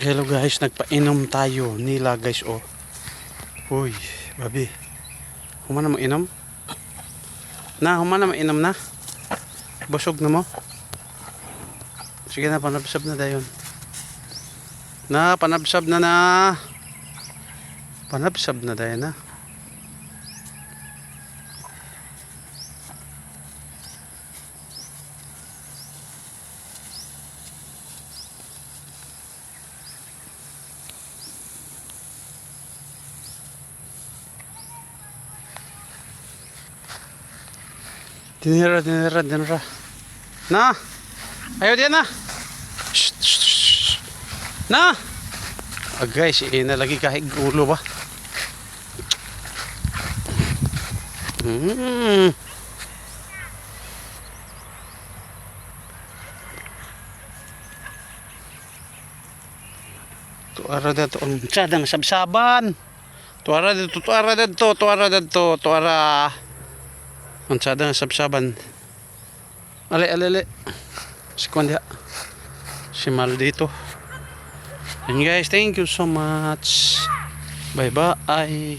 Hello guys, nagpainom tayo nila guys oh. Uy, babi. Humana mo inom? Na, humana mo inom na? Busog na mo? Sige na, panabsab na dayon. Na, panabsab na na. Panabsab na dayon na. Tinira, tinira, tinira. Na! Ayaw diyan na! Shh, shh, shh. Na! Ah, guys, ina lagi kahig ulo ba? Mm. Tuara dito ang tsadang sabsaban. Tuara dito, tuara dito, tuara dito, tuara. Ang tsadang sabsaban. Ale, ale, ale. Si Kondya. Si Mal. And guys, thank you so much. Bye-bye.